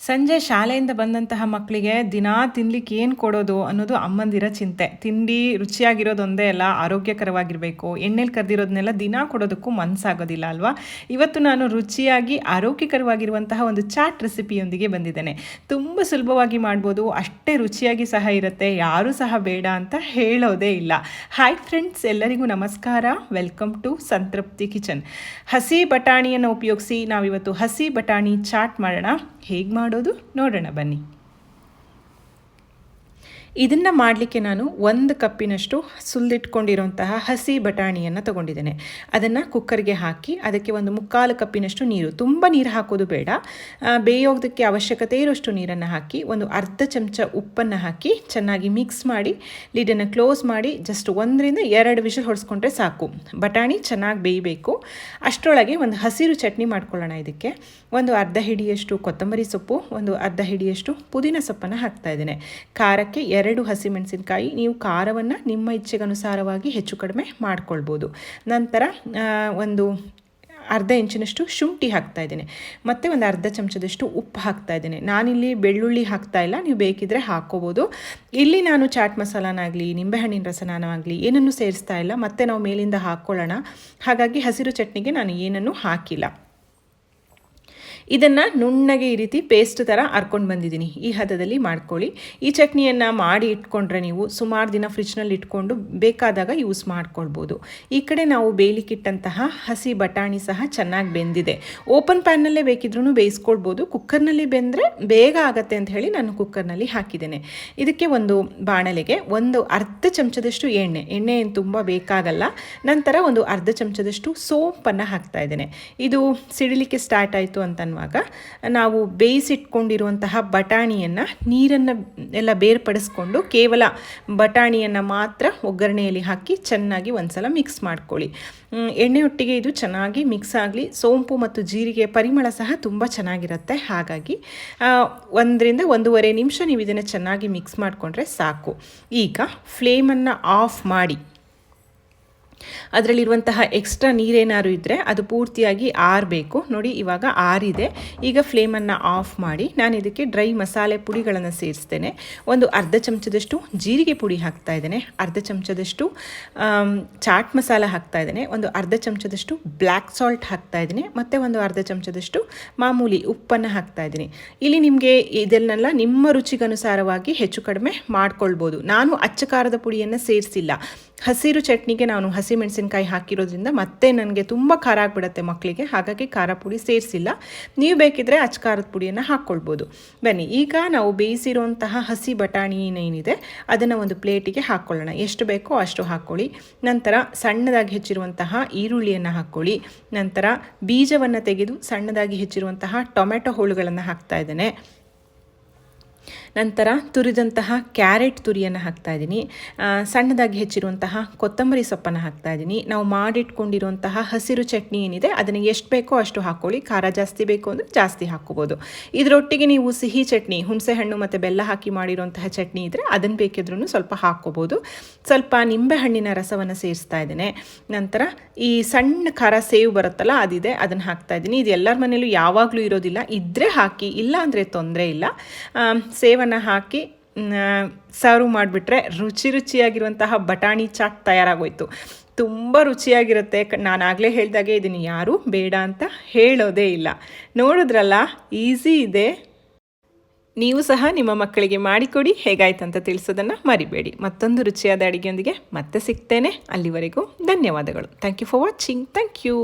ಸಂಜೆ ಶಾಲೆಯಿಂದ ಬಂದಂತಹ ಮಕ್ಕಳಿಗೆ ದಿನಾ ತಿನ್ಲಿಕ್ಕೆ ಏನು ಕೊಡೋದು ಅನ್ನೋದು ಅಮ್ಮಂದಿರ ಚಿಂತೆ. ತಿಂಡಿ ರುಚಿಯಾಗಿರೋದೊಂದೇ ಅಲ್ಲ, ಆರೋಗ್ಯಕರವಾಗಿರಬೇಕು. ಎಣ್ಣೆಲಿ ಕರೆದಿರೋದನ್ನೆಲ್ಲ ದಿನಾ ಕೊಡೋದಕ್ಕೂ ಮನಸ್ಸಾಗೋದಿಲ್ಲ ಅಲ್ವಾ? ಇವತ್ತು ನಾನು ರುಚಿಯಾಗಿ ಆರೋಗ್ಯಕರವಾಗಿರುವಂತಹ ಒಂದು ಚಾಟ್ ರೆಸಿಪಿಯೊಂದಿಗೆ ಬಂದಿದ್ದೇನೆ. ತುಂಬ ಸುಲಭವಾಗಿ ಮಾಡ್ಬೋದು, ಅಷ್ಟೇ ರುಚಿಯಾಗಿ ಸಹ ಇರುತ್ತೆ, ಯಾರೂ ಸಹ ಬೇಡ ಅಂತ ಹೇಳೋದೇ ಇಲ್ಲ. ಹಾಯ್ ಫ್ರೆಂಡ್ಸ್ ಎಲ್ಲರಿಗೂ ನಮಸ್ಕಾರ. Welcome to Santrupti kitchen. ಹಸಿ ಬಟಾಣಿಯನ್ನು ಉಪಯೋಗಿಸಿ ನಾವಿವತ್ತು ಹಸಿ ಬಟಾಣಿ ಚಾಟ್ ಮಾಡೋಣ. ಹೇಗೆ ಮಾಡೋದು? ನೋಡೋಣ ಬನ್ನಿ. ಇದನ್ನು ಮಾಡಲಿಕ್ಕೆ ನಾನು ಒಂದು ಕಪ್ಪಿನಷ್ಟು ಸುಲಿದಿಟ್ಕೊಂಡಿರುವಂತಹ ಹಸಿ ಬಟಾಣಿಯನ್ನು ತೊಗೊಂಡಿದ್ದೇನೆ. ಅದನ್ನು ಕುಕ್ಕರ್ಗೆ ಹಾಕಿ ಅದಕ್ಕೆ ಒಂದು ಮುಕ್ಕಾಲು ಕಪ್ಪಿನಷ್ಟು ನೀರು. ತುಂಬ ನೀರು ಹಾಕೋದು ಬೇಡ. ಬೇಯೋಗೋದಕ್ಕೆ ಅವಶ್ಯಕತೆ ಇರೋಷ್ಟು ನೀರನ್ನು ಹಾಕಿ ಒಂದು ಅರ್ಧ ಚಮಚ ಉಪ್ಪನ್ನು ಹಾಕಿ ಚೆನ್ನಾಗಿ ಮಿಕ್ಸ್ ಮಾಡಿ ಲಿಡನ್ನು ಕ್ಲೋಸ್ ಮಾಡಿ ಜಸ್ಟ್ ಒಂದರಿಂದ ಎರಡು ವಿಷಲ್ ಹೊಡೆಸ್ಕೊಂಡ್ರೆ ಸಾಕು. ಬಟಾಣಿ ಚೆನ್ನಾಗಿ ಬೇಯಬೇಕು. ಅಷ್ಟರೊಳಗೆ ಒಂದು ಹಸಿರು ಚಟ್ನಿ ಮಾಡ್ಕೊಳ್ಳೋಣ ಇದಕ್ಕೆ. ಒಂದು ಅರ್ಧ ಹಿಡಿಯಷ್ಟು ಕೊತ್ತಂಬರಿ ಸೊಪ್ಪು, ಒಂದು ಅರ್ಧ ಹಿಡಿಯಷ್ಟು ಪುದೀನ ಸೊಪ್ಪನ್ನು ಹಾಕ್ತಾ ಇದ್ದೇನೆ. ಖಾರಕ್ಕೆ ಎರಡು ಹಸಿಮೆಣಸಿನಕಾಯಿ ನೀವು ಖಾರವನ್ನು ನಿಮ್ಮ ಇಚ್ಛೆಗನುಸಾರವಾಗಿ ಹೆಚ್ಚು ಕಡಿಮೆ ಮಾಡ್ಕೊಳ್ಬೋದು. ನಂತರ ಒಂದು ಅರ್ಧ ಇಂಚಿನಷ್ಟು ಶುಂಠಿ ಹಾಕ್ತಾ ಇದ್ದೀನಿ. ಮತ್ತು ಒಂದು ಅರ್ಧ ಚಮಚದಷ್ಟು ಉಪ್ಪು ಹಾಕ್ತಾ ಇದ್ದೀನಿ. ನಾನಿಲ್ಲಿ ಬೆಳ್ಳುಳ್ಳಿ ಹಾಕ್ತಾ ಇಲ್ಲ, ನೀವು ಬೇಕಿದ್ರೆ ಹಾಕ್ಕೋಬೋದು. ಇಲ್ಲಿ ನಾನು ಚಾಟ್ ಮಸಾಲಾನಾಗಲಿ, ನಿಂಬೆಹಣ್ಣಿನ ರಸನಾಗಲಿ ಏನನ್ನು ಸೇರಿಸ್ತಾ ಇಲ್ಲ. ಮತ್ತೆ ನಾವು ಮೇಲಿಂದ ಹಾಕ್ಕೊಳ್ಳೋಣ. ಹಾಗಾಗಿ ಹಸಿರು ಚಟ್ನಿಗೆ ನಾನು ಏನನ್ನು ಹಾಕಿಲ್ಲ. ಇದನ್ನು ನುಣ್ಣಗೆ ಈ ರೀತಿ ಪೇಸ್ಟ್ ಥರ ಹರ್ಕೊಂಡು ಬಂದಿದ್ದೀನಿ. ಈ ಹದದಲ್ಲಿ ಮಾಡ್ಕೊಳ್ಳಿ. ಈ ಚಟ್ನಿಯನ್ನು ಮಾಡಿ ಇಟ್ಕೊಂಡ್ರೆ ನೀವು ಸುಮಾರು ದಿನ ಫ್ರಿಜ್ನಲ್ಲಿ ಇಟ್ಕೊಂಡು ಬೇಕಾದಾಗ ಯೂಸ್ ಮಾಡ್ಕೊಳ್ಬೋದು. ಈ ಕಡೆ ನಾವು ಬೇಯಲಿಕ್ಕಿಟ್ಟಂತಹ ಹಸಿ ಬಟಾಣಿ ಸಹ ಚೆನ್ನಾಗಿ ಬೆಂದಿದೆ. ಓಪನ್ ಪ್ಯಾನ್ನಲ್ಲೇ ಬೇಕಿದ್ರೂ ಬೇಯಿಸ್ಕೊಳ್ಬೋದು. ಕುಕ್ಕರ್ನಲ್ಲಿ ಬೆಂದರೆ ಬೇಗ ಆಗುತ್ತೆ ಅಂತ ಹೇಳಿ ನಾನು ಕುಕ್ಕರ್ನಲ್ಲಿ ಹಾಕಿದ್ದೇನೆ. ಇದಕ್ಕೆ ಒಂದು ಬಾಣಲೆಗೆ ಒಂದು ಅರ್ಧ ಚಮಚದಷ್ಟು ಎಣ್ಣೆ. ಎಣ್ಣೆ ಏನು ತುಂಬ ಬೇಕಾಗಲ್ಲ. ನಂತರ ಒಂದು ಅರ್ಧ ಚಮಚದಷ್ಟು ಸೋಂಪನ್ನು ಹಾಕ್ತಾ ಇದ್ದೇನೆ. ಇದು ಸಿಡಿಲಿಕ್ಕೆ ಸ್ಟಾರ್ಟ್ ಆಯಿತು ಅಂತನ್ನುವಾಗ ನಾವು ಬೇಯಿಸಿಟ್ಕೊಂಡಿರುವಂತಹ ಬಟಾಣಿಯನ್ನು ನೀರನ್ನು ಎಲ್ಲ ಬೇರ್ಪಡಿಸ್ಕೊಂಡು ಕೇವಲ ಬಟಾಣಿಯನ್ನು ಮಾತ್ರ ಒಗ್ಗರಣೆಯಲ್ಲಿ ಹಾಕಿ ಚೆನ್ನಾಗಿ ಒಂದ್ಸಲ ಮಿಕ್ಸ್ ಮಾಡ್ಕೊಳ್ಳಿ. ಎಣ್ಣೆ ಎಣ್ಣೆಯೊಟ್ಟಿಗೆ ಇದು ಚೆನ್ನಾಗಿ ಮಿಕ್ಸ್ ಆಗಲಿ, ಸೋಂಪು ಮತ್ತು ಜೀರಿಗೆ ಪರಿಮಳ ಸಹ ತುಂಬ ಚೆನ್ನಾಗಿರುತ್ತೆ. ಹಾಗಾಗಿ ಒಂದರಿಂದ ಒಂದೂವರೆ ನಿಮಿಷ ನೀವು ಇದನ್ನು ಚೆನ್ನಾಗಿ ಮಿಕ್ಸ್ ಮಾಡಿಕೊಂಡ್ರೆ ಸಾಕು. ಈಗ ಫ್ಲೇಮನ್ನು ಆಫ್ ಮಾಡಿ. ಅದರಲ್ಲಿರುವಂತಹ ಎಕ್ಸ್ಟ್ರಾ ನೀರೇನಾದ್ರು ಇದ್ದರೆ ಅದು ಪೂರ್ತಿಯಾಗಿ ಆರಬೇಕು. ನೋಡಿ, ಇವಾಗ ಆರಿದೆ. ಈಗ ಫ್ಲೇಮನ್ನು ಆಫ್ ಮಾಡಿ ನಾನು ಇದಕ್ಕೆ ಡ್ರೈ ಮಸಾಲೆ ಪುಡಿಗಳನ್ನು ಸೇರಿಸ್ತೇನೆ. ಒಂದು ಅರ್ಧ ಚಮಚದಷ್ಟು ಜೀರಿಗೆ ಪುಡಿ ಹಾಕ್ತಾ ಇದ್ದೇನೆ. ಅರ್ಧ ಚಮಚದಷ್ಟು ಚಾಟ್ ಮಸಾಲ ಹಾಕ್ತಾ ಇದ್ದೇನೆ. ಒಂದು ಅರ್ಧ ಚಮಚದಷ್ಟು ಬ್ಲ್ಯಾಕ್ ಸಾಲ್ಟ್ ಹಾಕ್ತಾ ಇದ್ದೀನಿ. ಮತ್ತು ಒಂದು ಅರ್ಧ ಚಮಚದಷ್ಟು ಮಾಮೂಲಿ ಉಪ್ಪನ್ನು ಹಾಕ್ತಾ ಇದ್ದೀನಿ. ಇಲ್ಲಿ ನಿಮಗೆ ಇದನ್ನೆಲ್ಲ ನಿಮ್ಮ ರುಚಿಗನುಸಾರವಾಗಿ ಹೆಚ್ಚು ಕಡಿಮೆ ಮಾಡ್ಕೊಳ್ಬೋದು. ನಾನು ಅಚ್ಚಕಾರದ ಪುಡಿಯನ್ನು ಸೇರಿಸಿಲ್ಲ. ಹಸಿರು ಚಟ್ನಿಗೆ ನಾನು ಹಸಿ ಮೆಣಸಿನ್ಕಾಯಿ ಹಾಕಿರೋದ್ರಿಂದ ಮತ್ತೆ ನನಗೆ ತುಂಬ ಖಾರ ಆಗಿಬಿಡತ್ತೆ ಮಕ್ಕಳಿಗೆ ಹಾಗಾಗಿ ಖಾರ ಪುಡಿ ಸೇರಿಸಿಲ್ಲ. ನೀವು ಬೇಕಿದ್ರೆ ಅಚ್ಚ ಖಾರದ ಪುಡಿಯನ್ನು ಹಾಕ್ಕೊಳ್ಬೋದು ಬನ್ನಿ, ಈಗ ನಾವು ಬೇಯಿಸಿರುವಂತಹ ಹಸಿ ಬಟಾಣಿ ಏನಿದೆ, ಅದನ್ನು ಒಂದು ಪ್ಲೇಟಿಗೆ ಹಾಕ್ಕೊಳ್ಳೋಣ ಎಷ್ಟು ಬೇಕೋ ಅಷ್ಟು ಹಾಕ್ಕೊಳ್ಳಿ ನಂತರ ಸಣ್ಣದಾಗಿ ಹೆಚ್ಚಿರುವಂತಹ ಈರುಳ್ಳಿಯನ್ನು ಹಾಕ್ಕೊಳ್ಳಿ ನಂತರ ಬೀಜವನ್ನು ತೆಗೆದು ಸಣ್ಣದಾಗಿ ಹೆಚ್ಚಿರುವಂತಹ ಟೊಮೆಟೊ ಹೋಳುಗಳನ್ನು ಹಾಕ್ತಾ ಇದ್ದೇನೆ. ನಂತರ ತುರಿದಂತಹ ಕ್ಯಾರೆಟ್ ತುರಿಯನ್ನು ಹಾಕ್ತಾ ಇದ್ದೀನಿ. ಸಣ್ಣದಾಗಿ ಹೆಚ್ಚಿರುವಂತಹ ಕೊತ್ತಂಬರಿ ಸೊಪ್ಪನ್ನು ಹಾಕ್ತಾ ಇದ್ದೀನಿ. ನಾವು ಮಾಡಿಟ್ಕೊಂಡಿರುವಂತಹ ಹಸಿರು ಚಟ್ನಿ ಏನಿದೆ ಅದನ್ನು ಎಷ್ಟು ಬೇಕೋ ಅಷ್ಟು ಹಾಕ್ಕೊಳ್ಳಿ ಖಾರ ಜಾಸ್ತಿ ಬೇಕು ಅಂದರೆ ಜಾಸ್ತಿ ಹಾಕ್ಕೋಬೋದು. ಇದರೊಟ್ಟಿಗೆ ನೀವು ಸಿಹಿ ಚಟ್ನಿ ಹುಣಸೆಹಣ್ಣು ಮತ್ತು ಬೆಲ್ಲ ಹಾಕಿ ಮಾಡಿರುವಂತಹ ಚಟ್ನಿ ಇದ್ದರೆ ಅದನ್ನು ಬೇಕಿದ್ರೂ ಸ್ವಲ್ಪ ಹಾಕ್ಕೋಬೋದು. ಸ್ವಲ್ಪ ನಿಂಬೆ ಹಣ್ಣಿನ ರಸವನ್ನು ಸೇರಿಸ್ತಾ ಇದ್ದೇನೆ. ನಂತರ ಈ ಸಣ್ಣ ಖಾರ ಸೇವ್ ಬರುತ್ತಲ್ಲ ಅದಿದೆ ಅದನ್ನು ಹಾಕ್ತಾ ಇದ್ದೀನಿ. ಇದು ಎಲ್ಲರ ಮನೇಲೂ ಯಾವಾಗಲೂ ಇರೋದಿಲ್ಲ. ಇದ್ದರೆ ಹಾಕಿ ಇಲ್ಲ ಅಂದರೆ ತೊಂದರೆ ಇಲ್ಲ. ಆಮ್, ಸೇವನ್ನು ಹಾಕಿ ಸರ್ವ್ ಮಾಡಿಬಿಟ್ರೆ ರುಚಿ ರುಚಿಯಾಗಿರುವಂತಹ ಬಟಾಣಿ ಚಾಟ್ ತಯಾರಾಗೋಯ್ತು. ತುಂಬ ರುಚಿಯಾಗಿರುತ್ತೆ. ನಾನು ಆಗಲೇ ಹೇಳಿದಾಗೆ ಇದನ್ನು ಯಾರೂ ಬೇಡ ಅಂತ ಹೇಳೋದೇ ಇಲ್ಲ. ನೋಡಿದ್ರಲ್ಲ, ಈಸಿ ಇದೆ. ನೀವು ಸಹ ನಿಮ್ಮ ಮಕ್ಕಳಿಗೆ ಮಾಡಿಕೊಡಿ. ಹೇಗಾಯ್ತು ಅಂತ ತಿಳಿಸೋದನ್ನು ಮರಿಬೇಡಿ. ಮತ್ತೊಂದು ರುಚಿಯಾದ ಅಡುಗೆಯೊಂದಿಗೆ ಮತ್ತೆ ಸಿಗ್ತೇನೆ. ಅಲ್ಲಿವರೆಗೂ ಧನ್ಯವಾದಗಳು. Thank you for watching thank you